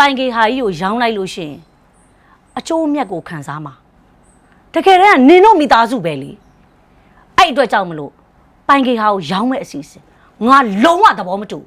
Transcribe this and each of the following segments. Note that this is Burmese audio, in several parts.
ပိုင်ကေဟာကြီးကိုရောင်းလိုက်လို့ရှရင်အကျိုးအမြတ်ကိုခံစားမှာတကယ်တမ်းကနင်တို့မိသားစုပဲလေအဲ့အတွက်ကြောင့်မလို့ပိုင်ကေဟာကိုရောင်းမဲ့အစီအစဉ်ငါလုံးဝသဘောမတူဘူး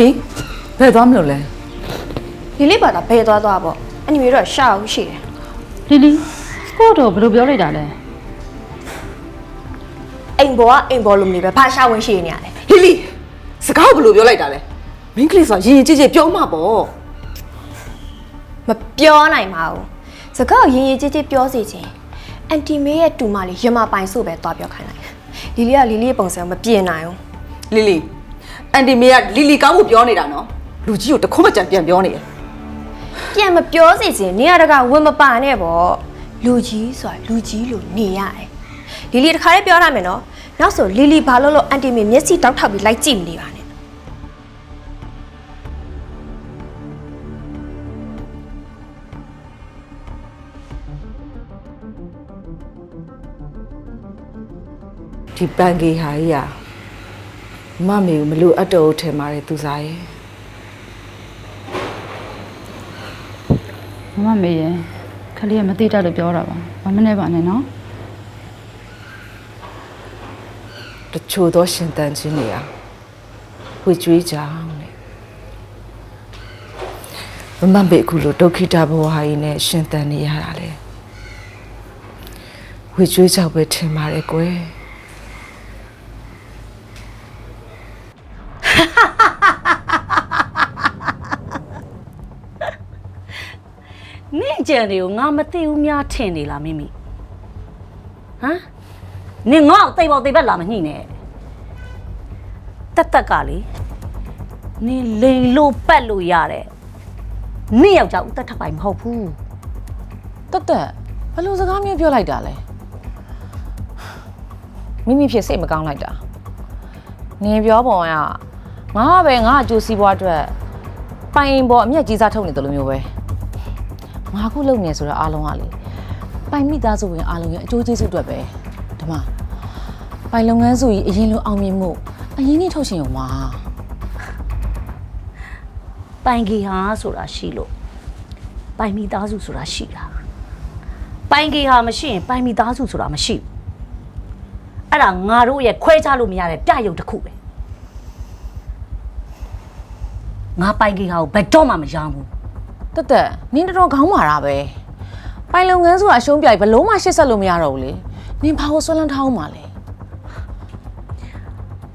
မီးဘယ်သွားမလို့လဲဒီလေးပါတာဘယ်သွားသွားပေါ့အန်နီမေတော့ရှာအောင်ရှိတယ်လီလီကိုတော့ဘယ်လိုပြောလိုက်တာလဲအိမ်ဘောကအိမ်ဘောလိုမျိုးပဲဘာရှာဝင်ရှိနေရလဲလီလီစကားကိုဘယ်လိုပြောလိုက်တာလဲမင်းကလေးဆိုရင်ရင်ကြည်ကြည်ပြောမှပေါ့မပြောနိုင်ပါဘူးစကားကိုရင်ရင်ကြည်ကြည်ပြောစီခြင်းအန်တီမေရဲ့တူမလေးရမပိုင်ဆိုပဲသွားပြောခိုင်းလိုက်လီလီကလီလီရဲ့ပုံစံကိုမပြင်နိုင်ဘူးလီလီ အန်တီမေကလီလီကောင်းမှုပြောနေတာနော်လူကြီးကိုတခွန်းမကြံပြန်ပြောနေတယ်ပြန်မပြောစီခြင်းနေရတကဝင်မပါနဲ့ပေါ့လူကြီးဆိုတာလူကြီးလိုနေရတယ်လီလီတခါလေးပြောရမယ်နော်နောက်ဆိုလီလီဘာလို့လို့အန်တီမေမျက်စိတောက်ထောက်ပြီးလိုက်ကြည့်မနေပါနဲ့ဒီပန်ကေဟာကြီးอ่ะ မမေကိုမလို့အပ်တော်ထဲမှာတဲ့သူစားရဲ့မမမေရဲ့ခလေးကမသိတတ်လို့ပြောတာပါဘာမနဲ့ပါနဲ့နော်တချို့သောရှင်တန်ချင်းတွေอ่ะဝှေ့ကျွေးကြအောင်တဲ့မမမေအခုလိုဒုက္ခိတဘဝဟာကြီးနဲ့ရှင်တန်နေရတာလေဝှေ့ကျွေးကြောက်ပဲထင်ပါတယ်ကွယ် ကြံတွေကိုငါမသိဘူးများထင်နေလားမိမိဟမ်နင်ငါ့ကိုတိတ်ပေါ်တိတ်ဘက်လာမညှိနဲ့တက်တက်ကလေနင်လိန်လို့ပတ်လို့ရတယ်နင့်ယောက်ျားဦးတက်ထပ်ပိုင်မဟုတ်ဘူးတက်တက်ဘယ်လိုစကားမျိုးပြောလိုက်တာလဲမိမိဖြစ်စိတ်မကောင်းလိုက်တာနင်ပြောပုံကငါကပဲငါအကျိုးစီးပွားအတွက်ပိုင်ပေါ်အမျက်ကြီးစားထုတ်နေတယ်လို့မျိုးပဲ ငါခုလုံနေဆိုတော့အားလုံးကလေပိုင်မိသားစုဝင်အားလုံးရဲ့အကျိုးကျေးဇူးအတွက်ပဲဒီမှာပိုင်လုပ်ငန်းစုကြီးအရင်လိုအောင်မြင်မှုအရင်နေ့ထုတ်ရှင်ရုံမှာပိုင်ကြီးဟာဆိုတာရှိလို့ပိုင်မိသားစုဆိုတာရှိတာပိုင်ကြီးဟာမရှိရင်ပိုင်မိသားစုဆိုတာမရှိဘူးအဲ့ဒါငါတို့ရဲ့ခွဲခြားလို့မရတဲ့ပြရုပ်တစ်ခုပဲငါပိုင်ကြီးဟာကိုဘယ်တော့မှမရောင်းဘူး တက်တက်နင်တော်တော်ခေါင်းမာတာပဲပိုင်လုပ်ငန်းစုကအရှုံးပြိုင်ဘလို့မှရှစ်ဆက်လို့မရတော့ဘူးလေနင်ဘာကိုဆွလန်းထောင်းမှာလဲ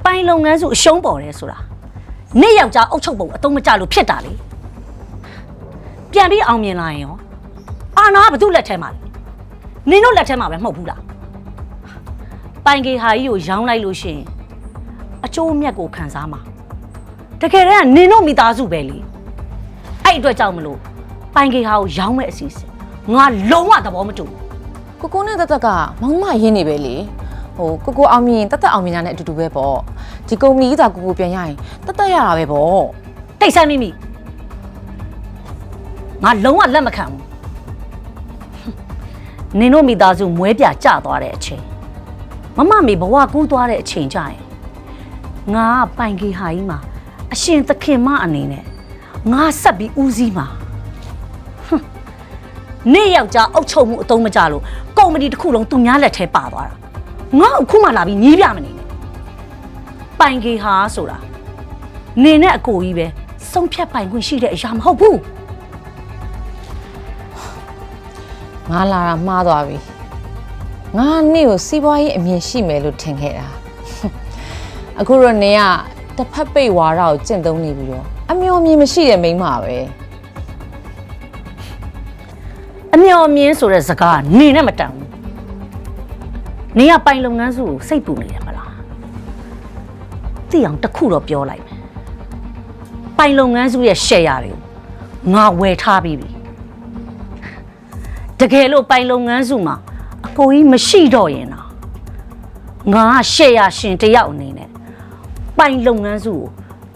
ပိုင်လုပ်ငန်းစုအရှုံးပေါ်တယ်ဆိုတာနေ့ယောက်ျားအုပ်ချုပ်ပုံအတုံးမကြလို့ဖြစ်တာလေပြန်ပြီးအောင်မြင်လာရင်ရောအာနာကဘာလို့လက်ထဲမှာလဲနင်တို့လက်ထဲမှာပဲမဟုတ်ဘူးလားပိုင်ကေဟာကြီးကိုရောင်းလိုက်လို့ရှိရင်အကျိုးအမြတ်ကိုခံစားမှာတကယ်တမ်းကနင်တို့မိသားစုပဲလေအဲ့အတွက်ကြောင့်မလို့ ပိုင်ကေဟာကိုရောင်းမဲ့အစီအစဉ်ငါလုံးဝသဘောမတူဘူးကိုကိုနဲ့တက်တက်ကမောင်မရင်းနေပဲလေဟိုကိုကိုအောင်မြင်တက်တက်အောင်မြင်တာနဲ့အတူတူပဲပေါ့ဒီကုမ္ပဏီကြီးသာကိုကိုပြန်ရရင်တက်တက်ရတာပဲပေါ့တိတ်ဆန်းမိမိငါလုံးဝလက်မခံဘူးနင်တို့မိသားစုမွဲပြကျသွားတဲ့အချိန်မမမေဘဝကူးသွားတဲ့အချိန်ကြရင်ငါကပိုင်ကေဟာကြီးမှာအရှင်သခင်မအနေနဲ့ငါဆက်ပြီးဦးစီးမှာဟွန်း နေ့ယောက်ျားအုပ်ချုပ်မှုအတုံးမကြလို့ကုမ္ပဏီတစ်ခုလုံးသူများလက်ထဲပါသွားတာငါ့ကိုခုမှလာပြီးညီးပြမနေနဲ့ပိုင်ကေဟာဆိုတာနေနဲ့အကိုကြီးပဲစုံဖြတ်ပိုင်ခွင့်ရှိတဲ့အရာမဟုတ်ဘူးငါလာတာမှားသွားပြီငါနေ့ကိုစီးပွားရေးအမြင်ရှိမယ်လို့ထင်ခဲ့တာအခုတော့နေကတစ်ဖက်ပိတ်ဝါဒကိုကျင့်သုံးနေပြီးတော့အမျော်မြင်မရှိတဲ့မိန်းမပဲ အမျော်အမြင်ဆိုတဲ့စကားကနေနဲ့မတန်ဘူးနေကပိုင်လုပ်ငန်းစုကိုစိတ်ပူနေတယ်မလားသိအောင်တစ်ခုတော့ပြောလိုက်မယ်ပိုင်လုပ်ငန်းစုရဲ့ရှယ်ယာတွေကိုငါဝယ်ထားပြီးပြီတကယ်လို့ပိုင်လုပ်ငန်းစုမှာအကိုကြီးမရှိတော့ရင်တော့ငါကရှယ်ယာရှင်တစ်ယောက်အနေနဲ့ပိုင်လုပ်ငန်းစုကို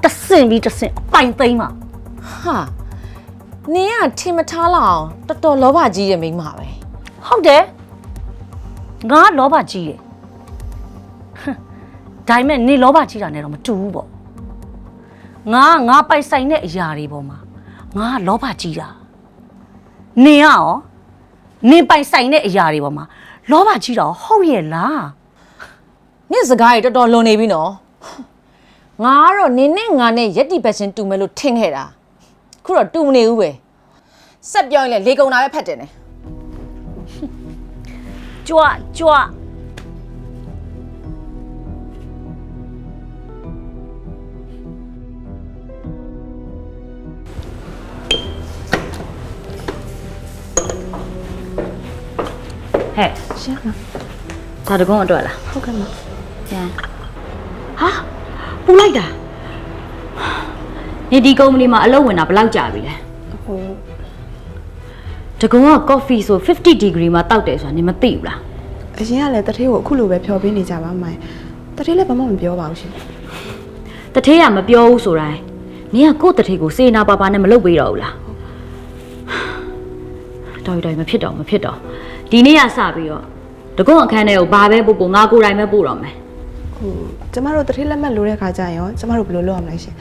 တစ်ဆင့်ပြီးတစ်ဆင့်အပိုင်သိမ်းမှာဟာ နေကထင်မထားလောက်အောင်တော်တော်လောဘကြီးတဲ့မိန်းမပဲဟုတ်တယ်ငါကလောဘကြီးတယ်ဟမ်ဒါပေမဲ့နေလောဘကြီးတာနဲ့တော့မတူဘူးပေါ့ငါကငါပိုက်ဆိုင်တဲ့အရာတွေပေါ်မှာငါကလောဘကြီးတာနေကရောနေပိုက်ဆိုင်တဲ့အရာတွေပေါ်မှာလောဘကြီးတာရောဟုတ်ရဲ့လားနေ့စကားကြီးတော်တော်လွန်နေပြီနော်ငါကတော့နင်းနဲ့ငါနဲ့ရက်တီဘက်ရှင်တူမယ်လို့ထင်ခဲ့တာအ ခုတော့တူမနေဘူးပဲဆက်ပြောရင်လေလေကုံတာပဲဖတ်တယ်နဲ့ကြွကြွဟဲ့ရှင်းလားဒါတကုန်းအတွက်လားဟုတ်ကဲ့မကျန်ဟာပူလိုက်တာ နေဒီကုမ္ပဏီမှာအလုပ်ဝင်တာဘယ်လောက်ကြာပြီလဲဟိုတကုံက coffee ဆို50 degree မှာတောက်တယ်ဆိုတာနေမသိဘူးလားအရင်ကလည်းတထေးကိုအခုလိုပဲဖြောပေးနေကြပါမိုင်တထေးလည်းဘာမှမပြောပါဘူးရှင်တထေးကမပြောဘူးဆိုတိုင်းနင်ကကိုယ့်တထေးကိုစေနာပါပါနဲ့မလုပ်ပေးတော့ဘူးလားတော်ပြီတော်ပြီမဖြစ်တော့မဖြစ်တော့ဒီနေ့ကစပြီးတော့တကုံအခန်းထဲကိုဘာပဲပို့ပို့ငါကိုယ်တိုင်ပဲပို့တော့မယ်ဟိုကျမတို့တထေးလက်မှတ်လိုတဲ့ခါကျရင်ရောကျမတို့ဘယ်လိုလုပ်ရမလဲရှင်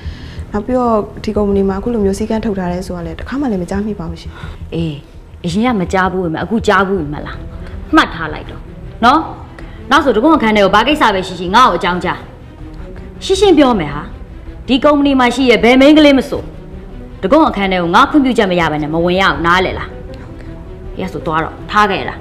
နောက်ပြီးတော့ဒီကုမ္ပဏီမှာအခုလိုမျိုးစည်းကမ်းထုတ်ထားရဲဆိုတာလည်းတစ်ခါမှလည်းမကြားမိပါဘူးရှင်အေးအရင်ကမကြားဘူးပဲအခုကြားဘူးမလားမှတ်ထားလိုက်တော့နော်နောက်ဆိုတကုံအခန်းထဲကိုဘာကိစ္စပဲရှိရှိငါ့ကိုအကြောင်းကြားရှင်းရှင်းပြောမယ်ဟာဒီကုမ္ပဏီမှာရှိရဲ့ဘယ်မိန်းကလေးမဆိုတကုံအခန်းထဲကိုငါခွင့်ပြုချက်မရဘဲနဲ့မဝင်ရအောင်နားလေလားရဆိုသွားတော့ထားခဲ့လား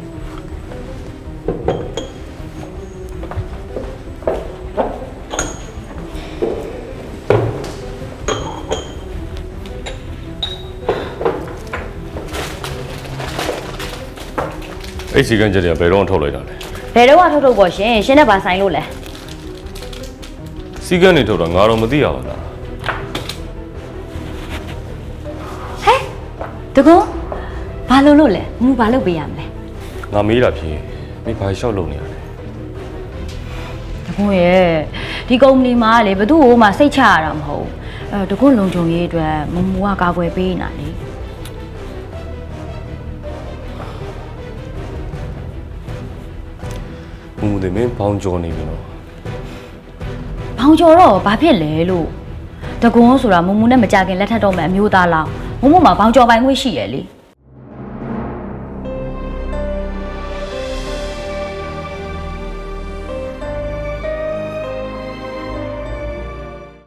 အဲ့စီကန်းချက်တွေကဘယ်တော့မှထုတ်လိုက်တာလဲဘယ်တော့မှထုတ်ထုတ်ပေါ့ရှင်ရှင်နဲ့ဗာဆိုင်လို့လဲစီကန်းတွေထုတ်တာငါတော့မသိရပါလားတကုံဘာလို့လို့လဲမူဘာလို့ပေးရမလဲငါမေးတာဖြစ်ရင်မိဘာလျှောက်လုပ်နေရလဲတကုံရဲ့ဒီကုမ္ပဏီမှာလေဘသူ့ဟိုမှစိတ်ချရတာမဟုတ်ဘူးအဲတကုံလုံချုံရေးအတွက်မမူကကာကွယ်ပေးနေတာလေ မူမူတွေမင်းဘောင်းကြောနေပြီနော်ဘောင်ကျော်တော့ဘာဖြစ်လဲလို့တကုံဆိုတာမမူနဲ့မကြခင်လက်ထပ်တော့မဲ့အမျိုးသားလောင်းမမမှာဘောင်ကျော်ပိုင်ခွင့်ရှိရလေ